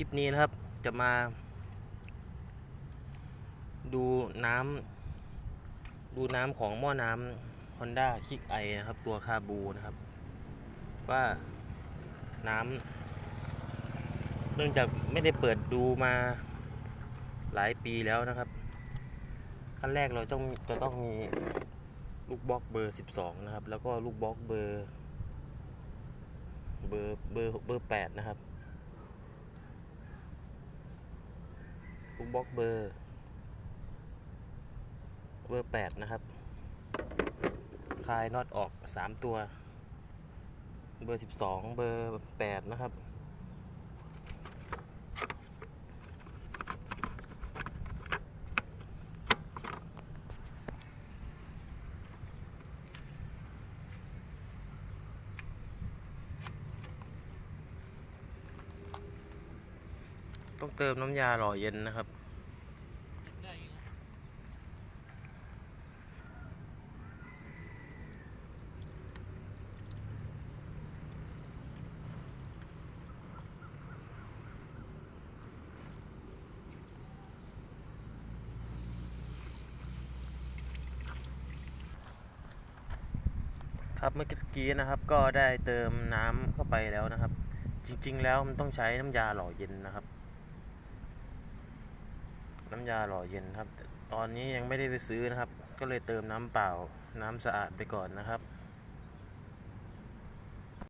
ลิปนี้นะครับจะมา ดูน้ำดูน้ำของหม้อน้ำ Honda คิกไอนะครับ ตัวคาบูนะครับ ว่าน้ำเนื่องจากไม่ได้เปิดดูมาหลายปีแล้วนะครับขั้นแรกเราต้องจะต้องมีลูกบล็อกเบอร์ 12 นะครับ แล้วก็ลูกบล็อกเบอร์ เบอร์เบอร์เบอร์ 8 นะครับ กบล็อกเบอร์ เบอร์8นะครับ คลายน็อตออก3ตัว เบอร์12เบอร์8นะครับ ต้องเติมน้ำยาหล่อเย็นนะครับ ครับเมื่อกี้นะครับก็ได้เติมน้ำเข้าไปแล้วนะครับ จริง ๆ แล้วมันต้องใช้น้ำยาหล่อเย็นนะครับ น้ำยาหล่อเย็นครับ ตอนนี้ยังไม่ได้ไปซื้อนะครับ ก็เลยเติมน้ำเปล่าน้ำสะอาดไปก่อนนะครับ